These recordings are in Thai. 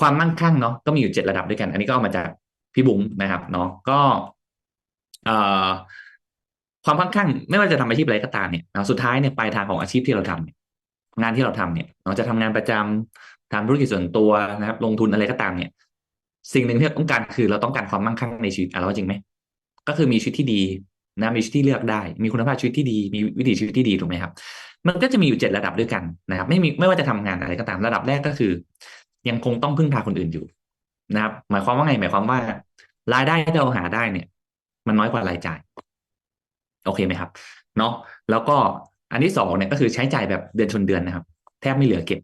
ความมั่งคั่งเนาะก็มีอยู่เจ็ดระดับด้วยกัน อันนี้ก็เอามาจากพี่บุ๋มนะครับเนาะก็เอ่อความมั่งคั่ง ไม่ว่าจะทำอาชีพอะไรก็ตามเนี่ยนะสุดท้ายเนี่ยปลายทางของอาชีพที่เราทำเนี่ยงานที่เราทำเนี่ยเราจะทำงานประจำทำธุรกิจส่วนตัวนะครับ ลงทุนอะไรก็ตามเนี่ย สิ่งหนึ่งที่เราต้องการคือเราต้องการความมั่งคั่งในชีวิตเราจริงไหมก็คือมีชีวิตที่ดีนะมีชีวิตที่เลือกได้ มีคุณภาพชีวิตที่ดีมีวิถีชีวิตที่ดีถูกไหมครับ มันก็จะมีอยู่เจ็ดระดับด้วยกันนะครับ ไม่มีไม่ว่าจะทำงานอะไรก็ตามระดับแรกก็คือ ยังคงต้องพึ่งพาคนอื่นอยู่นะครับ หมายความว่าไง หมายความว่ารายได้ที่เราหาได้เนี่ย มันน้อยกว่ารายจ่าย โอเคไหมครับ เนาะแล้วก็อันที่สองเนี่ยก็คือใช้จ่ายแบบเดือนชนเดือนนะครับ แทบไม่เหลือเก็บ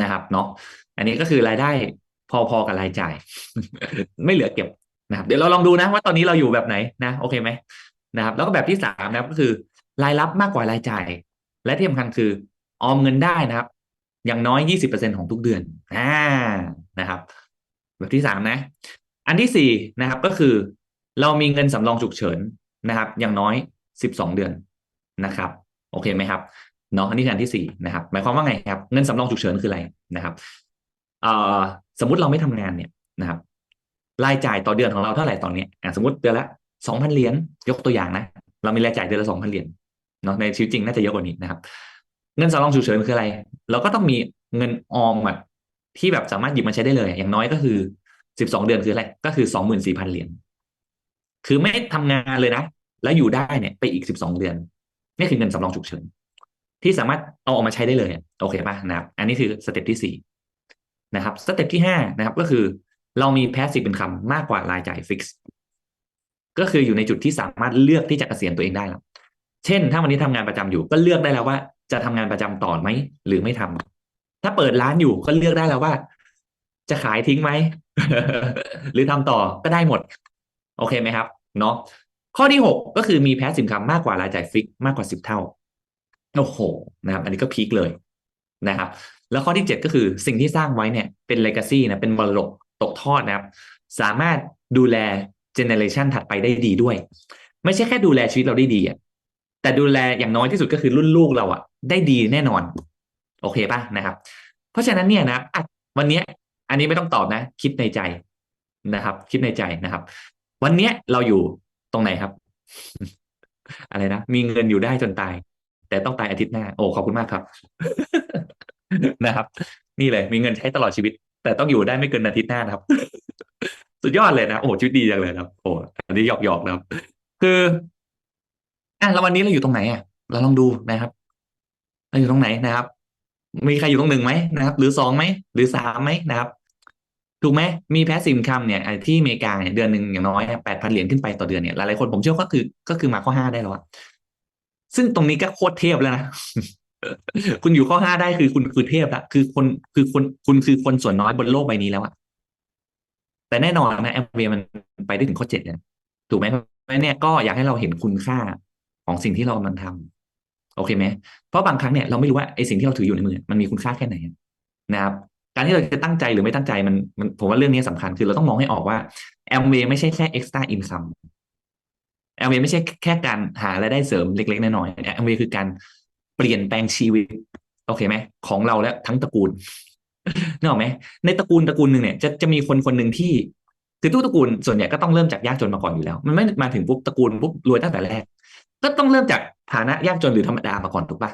นะครับ เนาะอันนี้ก็คือรายได้พอๆกับรายจ่าย ไม่เหลือเก็บนะครับเดี๋ยวเราลองดูนะว่าตอนนี้เราอยู่แบบไหนนะ โอเคไหมนะครับ แล้วก็แบบที่สามนะครับก็คือ รายรับมากกว่ารายจ่าย และที่สำคัญคือออมเงินได้นะครับ อย่างน้อยยี่สิบเปอร์เซ็นของทุกเดือนอ่านะครับ แบบที่สามนะ อันที่สี่นะครับก็คือ เรามีเงินสำรองฉุกเฉินนะครับ อย่างน้อยสิบสองเดือนนะครับ โอเคไหมครับเนาะอันนี้คืออันที่สี่นะครับ หมายความว่าไงครับ เงินสำรองฉุกเฉินคืออะไรนะครับเอ่อสมมติเราไม่ทำงานเนี่ยนะครับรายจ่ายต่อเดือนของเราเท่าไหร่ตอนนี้อ่าสมมติเดือนละสองพันเหรียญยกตัวอย่างนะ เรามีรายจ่ายเดือนละสองพันเหรียญเนาะในชีวิตจริงน่าจะเยอะกว่านี้นะครับ เงินสำรองฉุกเฉินคืออะไร เราก็ต้องมีเงินออมอะที่แบบสามารถหยิบมาใช้ได้เลย อย่างน้อยก็คือสิบสองเดือนคืออะไรก็คือสองหมื่นสี่พันเหรียญคือไม่ทำงานเลยนะ แล้วอยู่ได้เนี่ยไปอีกสิบสองเดือนนี่คือเงินสำรองฉุกเฉินที่สามารถเอาออกมาใช้ได้เลยโอเคป่ะนะครับ อันนี้คือสเต็ปที่สี่นะครับสเต็ปที่ห้านะครับก็คือเรามีแพสซีฟเป็นคำมากกว่ารายจ่ายฟิกซ์ก็คืออยู่ในจุดที่สามารถเลือกที่จะเกษียณตัวเองได้แล้ว เช่น ถ้าวันนี้ทำงานประจำอยู่ก็เลือกได้แล้วว่า จะทำงานประจำต่อไหมหรือไม่ทำถ้าเปิดร้านอยู่ก็เลือกได้แล้วว่า จะขายทิ้งไหมหรือทำต่อก็ได้หมด โอเคไหมครับเนาะข้อที่หกก็คือมีแพสซีฟคัมมากกว่ารายจ่ายฟิกมากกว่าสิบเท่าโอ้โหนะครับ อันนี้ก็พีคเลยนะครับ แล้วข้อที่เจ็ดก็คือสิ่งที่สร้างไว้เนี่ยเป็นเลกาซีนะเป็นมรดกตกทอดนะครับ สามารถดูแลเจเนเรชันถัดไปได้ดีด้วย ไม่ใช่แค่ดูแลชีวิตเราได้ดีอะแต่ดูแลอย่างน้อยที่สุดก็คือรุ่นลูกเราอะ ได้ดีแน่นอน โอเคป่ะนะครับ เพราะฉะนั้นเนี่ยนะวันนี้อันนี้ไม่ต้องตอบนะ คิดในใจนะครับ คิดในใจนะครับ วันนี้เราอยู่ตรงไหนครับ อะไรนะมีเงินอยู่ได้จนตาย แต่ต้องตายอาทิตย์หน้า โอ้ขอบคุณมากครับ นะครับ นี่เลย มีเงินใช้ตลอดชีวิต แต่ต้องอยู่ได้ไม่เกินอาทิตย์หน้านะครับ สุดยอดเลยนะโอ้ชีวิตดีจังเลยครับ โอ้อันนี้หยอกหยอกนะครับ คืออะแล้ววันนี้เราอยู่ตรงไหนอะเราลองดูนะครับ อยู่ตรงไหนนะครับ มีใครอยู่ตรงหนึ่งไหมนะครับ หรือสองไหมหรือสามไหมนะครับ ถูกไหมมีแพสซีฟคัมเนี่ยที่อเมริกาเนี่ยเดือนหนึ่งอย่างน้อยแปดพันเหรียญขึ้นไปต่อเดือนเนี่ยหลายๆคนผมเชื่อก็คือก็คือมาข้อห้าได้แล้วอะซึ่งตรงนี้ก็โคตรเทพแล้วนะคุณอยู่ข้อห้าได้คือคุณคือเทพละคือคนคือคนคุณคือคนส่วนน้อยบนโลกใบนี้แล้วอะแต่แน่นอนนะแอมเวมันไปได้ถึงข้อเจ็ดเนี่ยถูกไหมเพราะเนี่ยก็อยากให้เราเห็นคุณค่าของสิ่งที่เรากำลังทำ โอเคไหมเพราะบางครั้งเนี่ยเราไม่รู้ว่าไอ้สิ่งที่เราถืออยู่ในมือมันมีคุณค่าแค่ไหนนะครับการที่เราจะตั้งใจหรือไม่ตั้งใจมันมันผมว่าเรื่องนี้สำคัญคือเราต้องมองให้ออกว่าแอมเวไม่ใช่แค่ extra income แอมเวไม่ใช่แค่การหารายได้เสริมเล็กๆน้อยๆแอมเวคือการเปลี่ยนแปลงชีวิต โอเคไหมของเราและทั้งตระกูลนึกออกไหมในตระกูลตระกูลหนึ่งเนี่ยจะจะมีคนคนหนึ่งที่คือทุกตระกูลส่วนใหญ่ก็ต้องเริ่มจากยากจนมาก่อนอยู่แล้ว มันไม่มาถึงปุ๊บตระกูลปุ๊บรวยตั้งแต่แรก ก็ต้องเริ่มจากฐานะยากจนหรือธรรมดามาก่อนถูกปะ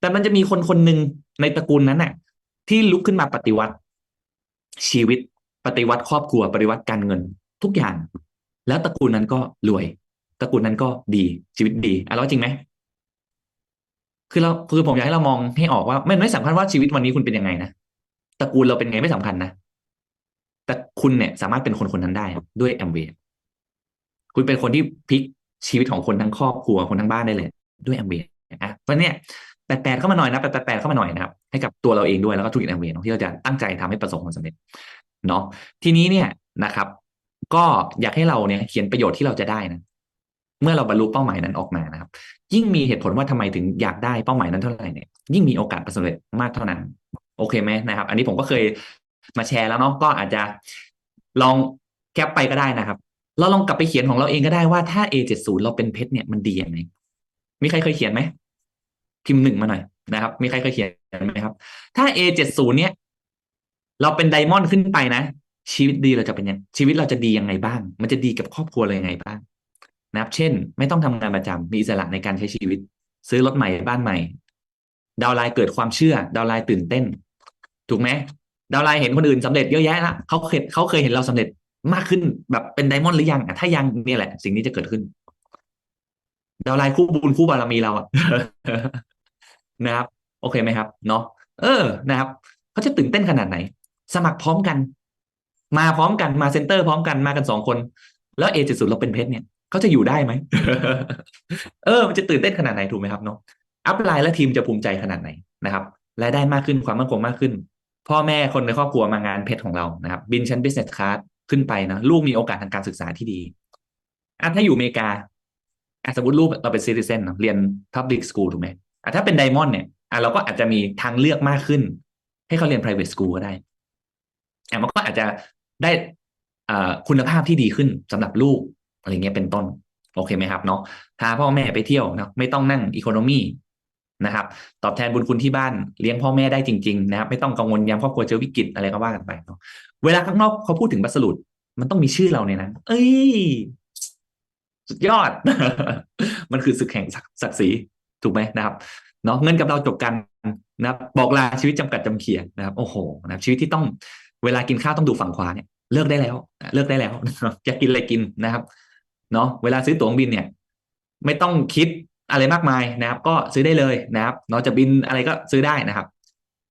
แต่มันจะมีคนคนหนึ่งในตระกูลนั้นน่ะ ที่ลุกขึ้นมาปฏิวัติ ชีวิตปฏิวัติครอบครัวปฏิวัติการเงินทุกอย่าง แล้วตระกูลนั้นก็รวย ตระกูลนั้นก็ดีชีวิตดีอะแล้วจริงไหมคือเราคือผมอยากให้เรามองให้ออกว่าไม่ไม่สำคัญว่าชีวิตวันนี้คุณเป็นยังไงนะตระกูลเราเป็นไงไม่สำคัญนะแต่คุณเนี่ย สามารถเป็นคนคนนั้นได้ด้วยแอมเวย์คุณเป็นคนที่พลิก ชีวิตของคนทั้งครอบครัวคนทั้งบ้านได้เลย ด้วยแอมเวย์อะเพราะเนี่ยแปดแปดเข้ามาหน่อยนะแปดแปดเข้ามาหน่อยนะครับ ให้กับตัวเราเองด้วยแล้วก็ธุรกิจแอมเวย์ที่เราจะตั้งใจทำให้ประสบความสำเร็จเนาะทีนี้เนี่ยนะครับ ก็อยากให้เราเนี่ยเขียนประโยชน์ที่เราจะได้นะเมื่อเราบรรลุเป้าหมายนั้นออกมานะครับ ยิ่งมีเหตุผลว่าทำไมถึงอยากได้เป้าหมายนั้นเท่าไหร่เนี่ยยิ่งมีโอกาสประสบความสำเร็จมากเท่านั้น โอเคไหมนะครับ อันนี้ผมก็เคยมาแชร์แล้วเนาะก็อาจจะลองแคปไปก็ได้นะครับ เราลองกลับไปเขียนของเราเองก็ได้ว่าถ้า A70 เราเป็นเพชรเนี่ยมันดียังไงมีใครเคยเขียนไหมพิมพ์หนึ่งมาหน่อยนะครับ มีใครเคยเขียนไหมครับ ถ้า A70 เนี่ย เราเป็นไดมอนด์ขึ้นไปนะชีวิตดีเราจะเป็นยังชีวิตเราจะดียังไงบ้าง มันจะดีกับครอบครัวเรายังไงบ้าง นะครับ เช่น ไม่ต้องทำงานประจำมีอิสระในการใช้ชีวิต ซื้อรถใหม่บ้านใหม่ ดาวไลน์เกิดความเชื่อ ดาวไลน์ตื่นเต้น ถูกไหมดาวไลน์เห็นคนอื่นสำเร็จเยอะแยะละเขาเคยเขาเคยเห็นเราสำเร็จ มากขึ้นแบบเป็นไดมอนด์หรือยังอะถ้ายังเนี่ยแหละ สิ่งนี้จะเกิดขึ้น ดาวไลน์คู่บุญคู่บารมีเราอะนะครับ โอเคไหมครับ เนาะเออนะครับเขาจะตื่นเต้นขนาดไหน สมัครพร้อมกัน มาพร้อมกันมาเซ็นเตอร์พร้อมกันมากันสองคน แล้วเอเจสุดเราเป็นเพชรเนี่ยเขาจะอยู่ได้ไหมเออ มันจะตื่นเต้นขนาดไหนถูกไหมครับเนาะอัพไลน์และทีมจะภูมิใจขนาดไหนนะครับรายได้มากขึ้นความมั่นคงมากขึ้น พ่อแม่คนในครอบครัวมางานเพชรของเรานะครับ บินชั้น business class ขึ้นไปนะลูกมีโอกาสทางการศึกษาที่ดีอะถ้าอยู่อเมริกาอะสมมติลูกเราเป็น citizen เนอะเรียน public school ถูกไหมอะถ้าเป็น diamond เนี่ยอะเราก็อาจจะมีทางเลือกมากขึ้น ให้เขาเรียน private school ก็ได้อะมันก็อาจจะได้อ่าคุณภาพที่ดีขึ้นสำหรับลูกอะไรเงี้ยเป็นต้น โอเคไหมครับเนาะพาพ่อแม่ไปเที่ยวนะไม่ต้องนั่งอีโคโนมี นะครับ ตอบแทนบุญคุณที่บ้านเลี้ยงพ่อแม่ได้จริงๆนะครับไม่ต้องกังวลยามครอบครัวเจอวิกฤตอะไรก็ว่ากันไปเนาะเวลาข้างนอกเขาพูดถึงบัสรุดมันต้องมีชื่อเราในนั้นเอ้ย สุดยอด มันคือศึกแห่งศักดิ์ศรีถูกไหมนะครับเนาะเงินกับเราจบกันนะครับบอกลาชีวิตจำกัดจำเขียนนะครับ โอ้โหนะชีวิตที่ต้องเวลากินข้าวต้องดูฝั่งขวาเนี่ยเลิกได้แล้ว เลิกได้แล้วอยากกินอะไรกินนะครับ เนาะเวลาซื้อตั๋วเครื่องบินเนี่ย ไม่ต้องคิด อะไรมากมายนะครับ ก็ซื้อได้เลยนะครับเนาะจะบินอะไรก็ซื้อได้นะครับ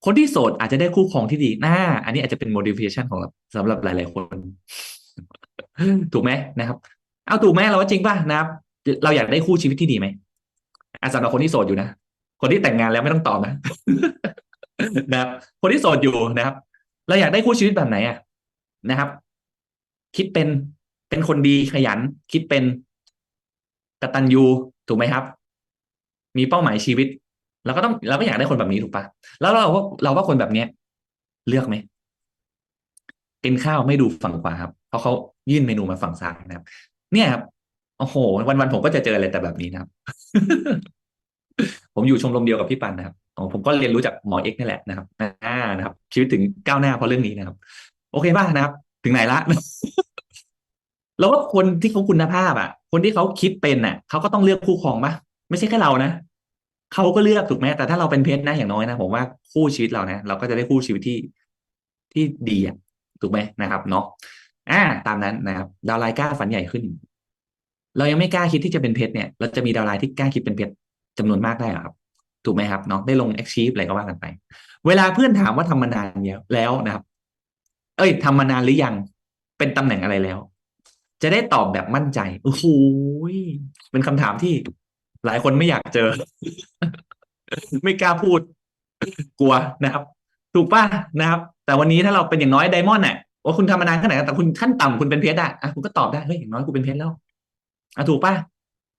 คนที่โสดอาจจะได้คู่ครองที่ดีน่าอันนี้อาจจะเป็น motivation ของเราสำหรับหลาย ๆ คน ถูกไหมนะครับ เอาถูกไหมเราว่าจริงป่ะนะครับ เราอยากได้คู่ชีวิตที่ดีไหมอาสำหรับคนที่โสดอยู่นะคนที่แต่งงานแล้วไม่ต้องตอบนะนะครับ คนที่โสดอยู่นะครับ เราอยากได้คู่ชีวิตแบบไหนอะนะครับ คิดเป็นเป็นคนดีขยัน คิดเป็นกตัญญูถูกไหมครับ มีเป้าหมายชีวิตเราก็ต้องเราก็อยากได้คนแบบนี้ถูกปะแล้วเราว่าเราว่าคนแบบเนี้ย เลือกไหมกินข้าวไม่ดูฝั่งขวาครับ เพราะเขายื่นเมนูมาฝั่งซ้ายนะครับ เนี่ยครับโอ้โห วันๆผมก็จะเจออะไรแต่แบบนี้นะครับ ผมอยู่ชมรมเดียวกับพี่ปันนะครับผมก็เรียนรู้จากหมอเอ็กนี่แหละนะครับอ่านะครับ ชีวิตถึงก้าวหน้าเพราะเรื่องนี้นะครับ โอเคป่ะนะครับ ถึงไหนละแล้วว่าคนที่เขาคุณภาพอะ คนที่เขาคิดเป็นอะเขาก็ต้องเลือกคู่ครองปะไม่ใช่แค่เรานะ เขาก็เลือกถูกไหมแต่ถ้าเราเป็นเพชรนะอย่างน้อยนะผมว่าคู่ชีวิตเรานะเราก็จะได้คู่ชีวิตที่ที่ดีอะถูกไหมนะครับเนาะอ่า ตามนั้นนะครับดาวไลน์กล้าฝันใหญ่ขึ้น เรายังไม่กล้าคิดที่จะเป็นเพชรเนี่ยเราจะมีดาวไลน์ที่กล้าคิดเป็นเพชรจำนวนมากได้หรอครับ ถูกไหมครับเนาะได้ลง achieve อะไรก็ว่ากันไป เวลาเพื่อนถามว่าทำมานานแล้วนะครับ เอ้ยทำมานานหรือยังเป็นตำแหน่งอะไรแล้ว จะได้ตอบแบบมั่นใจโอ้โหเป็นคำถามที่ หลายคนไม่อยากเจอ ไม่กล้าพูด กลัวนะครับ ถูกป่ะนะครับ แต่วันนี้ถ้าเราเป็นอย่างน้อยไดมอนด์เนี่ยว่าคุณทำมานานแค่ไหนแต่คุณขั้นต่ำคุณเป็นเพชรอะอะคุณก็ตอบได้เฮ้ยอย่างน้อยกูเป็นเพชรแล้วอะถูกป่ะ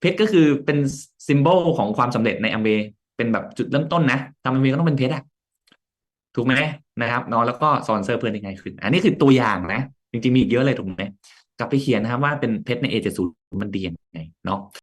เพชรก็คือเป็นซิมโบลของความสำเร็จในอัมเบเป็นแบบจุดเริ่มต้นนะทำอัมเบก็ต้องเป็นเพชรอะถูกไหมนะครับนาะแล้วก็สอนเซอร์เพื่อนยังไงขึ้น อันนี้คือตัวอย่างนะ จริงๆมีอีกเยอะเลยถูกไหมกลับไปเขียนนะครับว่าเป็นเพชรใน A70 มันดียังไงเนาะ